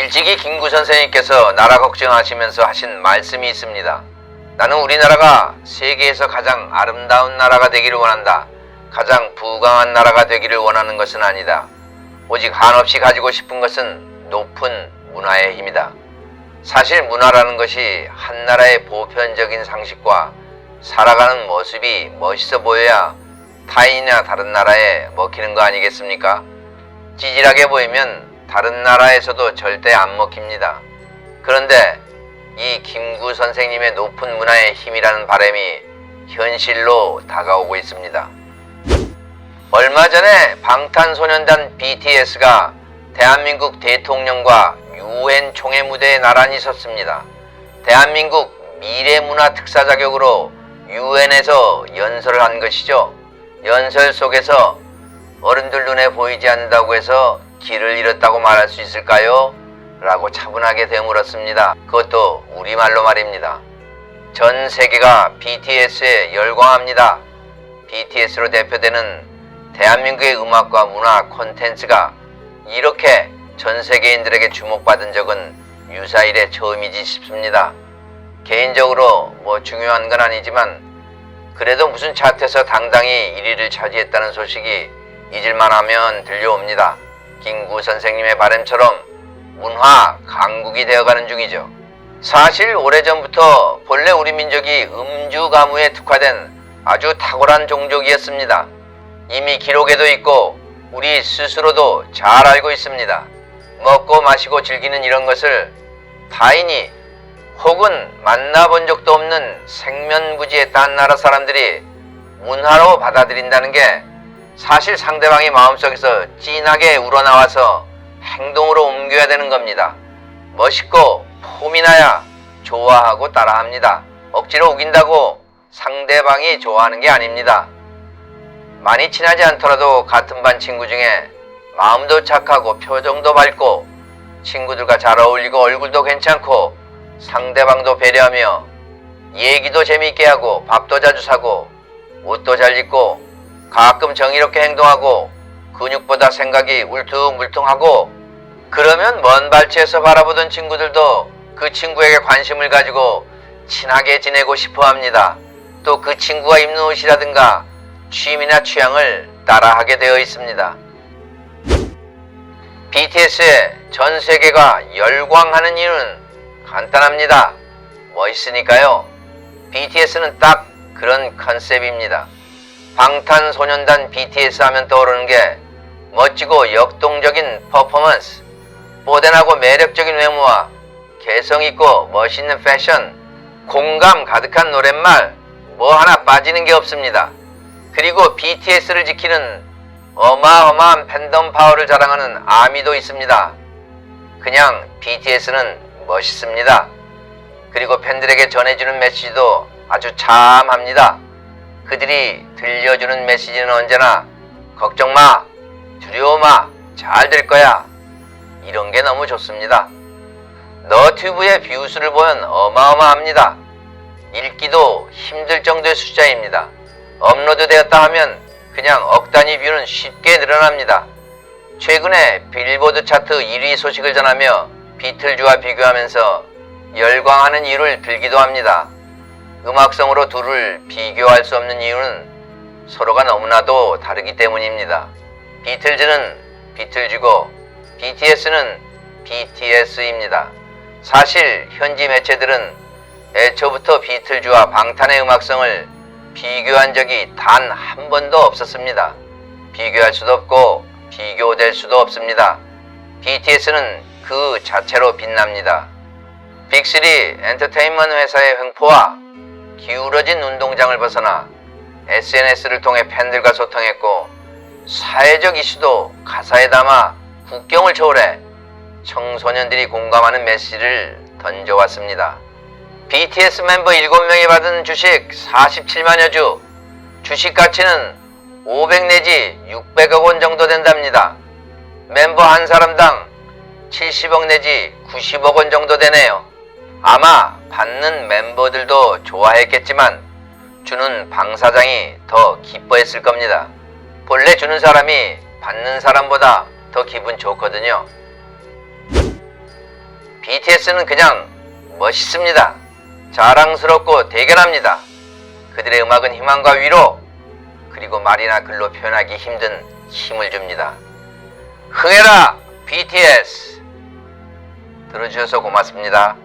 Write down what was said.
일찍이 김구 선생님께서 나라 걱정하시면서 하신 말씀이 있습니다. 나는 우리나라가 세계에서 가장 아름다운 나라가 되기를 원한다. 가장 부강한 나라가 되기를 원하는 것은 아니다. 오직 한없이 가지고 싶은 것은 높은 문화의 힘이다. 사실 문화라는 것이 한 나라의 보편적인 상식과 살아가는 모습이 멋있어 보여야 타인이나 다른 나라에 먹히는 거 아니겠습니까? 찌질하게 보이면 다른 나라에서도 절대 안 먹힙니다. 그런데 이 김구 선생님의 높은 문화의 힘이라는 바람이 현실로 다가오고 있습니다. 얼마 전에 방탄소년단 BTS가 대한민국 대통령과 유엔 총회 무대에 나란히 섰습니다. 대한민국 미래문화 특사 자격으로 유엔에서 연설을 한 것이죠. 연설 속에서 어른들 눈에 보이지 않는다고 해서 길을 잃었다고 말할 수 있을까요? 라고 차분하게 되물었습니다. 그것도 우리말로 말입니다. 전 세계가 BTS에 열광합니다. BTS로 대표되는 대한민국의 음악과 문화 콘텐츠가 이렇게 전 세계인들에게 주목받은 적은 유사일에 처음이지 싶습니다. 개인적으로 뭐 중요한 건 아니지만 그래도 무슨 차트에서 당당히 1위를 차지했다는 소식이 잊을만하면 들려옵니다. 김구 선생님의 바람처럼 문화 강국이 되어가는 중이죠. 사실 오래전부터 본래 우리 민족이 음주 가무에 특화된 아주 탁월한 종족이었습니다. 이미 기록에도 있고 우리 스스로도 잘 알고 있습니다. 먹고 마시고 즐기는 이런 것을 타인이 혹은 만나본 적도 없는 생면부지의 딴 나라 사람들이 문화로 받아들인다는 게 사실 상대방의 마음속에서 진하게 우러나와서 행동으로 옮겨야 되는 겁니다. 멋있고 폼이 나야 좋아하고 따라합니다. 억지로 우긴다고 상대방이 좋아하는 게 아닙니다. 많이 친하지 않더라도 같은 반 친구 중에 마음도 착하고 표정도 밝고 친구들과 잘 어울리고 얼굴도 괜찮고 상대방도 배려하며 얘기도 재미있게 하고 밥도 자주 사고 옷도 잘 입고 가끔 정의롭게 행동하고 근육보다 생각이 울퉁불퉁하고 그러면 먼 발치에서 바라보던 친구들도 그 친구에게 관심을 가지고 친하게 지내고 싶어 합니다. 또 그 친구가 입는 옷이라든가 취미나 취향을 따라하게 되어 있습니다. BTS에 전 세계가 열광하는 이유는 간단합니다. 멋있으니까요. BTS는 딱 그런 컨셉입니다. 방탄소년단 BTS 하면 떠오르는 게 멋지고 역동적인 퍼포먼스, 뽀대나고 매력적인 외모와 개성있고 멋있는 패션, 공감 가득한 노랫말, 뭐 하나 빠지는 게 없습니다. 그리고 BTS를 지키는 어마어마한 팬덤 파워를 자랑하는 아미도 있습니다. 그냥 BTS는 멋있습니다. 그리고 팬들에게 전해주는 메시지도 아주 참합니다. 그들이 들려주는 메시지는 언제나 걱정 마, 두려워 마, 잘 될 거야. 이런 게 너무 좋습니다. 너튜브의 뷰수를 보면 어마어마합니다. 읽기도 힘들 정도의 숫자입니다. 업로드 되었다 하면 그냥 억 단위 뷰는 쉽게 늘어납니다. 최근에 빌보드 차트 1위 소식을 전하며 비틀즈와 비교하면서 열광하는 이유를 들기도 합니다. 음악성으로 둘을 비교할 수 없는 이유는 서로가 너무나도 다르기 때문입니다. 비틀즈는 비틀즈고 BTS는 BTS입니다. 사실 현지 매체들은 애초부터 비틀즈와 방탄의 음악성을 비교한 적이 단 한 번도 없었습니다. 비교할 수도 없고 비교될 수도 없습니다. BTS는 그 자체로 빛납니다. 빅3 엔터테인먼트 회사의 횡포와 기울어진 운동장을 벗어나 SNS를 통해 팬들과 소통했고 사회적 이슈도 가사에 담아 국경을 초월해 청소년들이 공감하는 메시지를 던져왔습니다. BTS 멤버 7명이 받은 주식 47만여 주, 주식 가치는 500 내지 600억 원 정도 된답니다. 멤버 한 사람당 70억 내지 90억 원 정도 되네요. 아마 받는 멤버들도 좋아했겠지만 주는 방 사장이 더 기뻐했을 겁니다. 본래 주는 사람이 받는 사람보다 더 기분 좋거든요. BTS는 그냥 멋있습니다. 자랑스럽고 대견합니다. 그들의 음악은 희망과 위로, 그리고 말이나 글로 표현하기 힘든 힘을 줍니다. 흥해라 BTS! 들어주셔서 고맙습니다.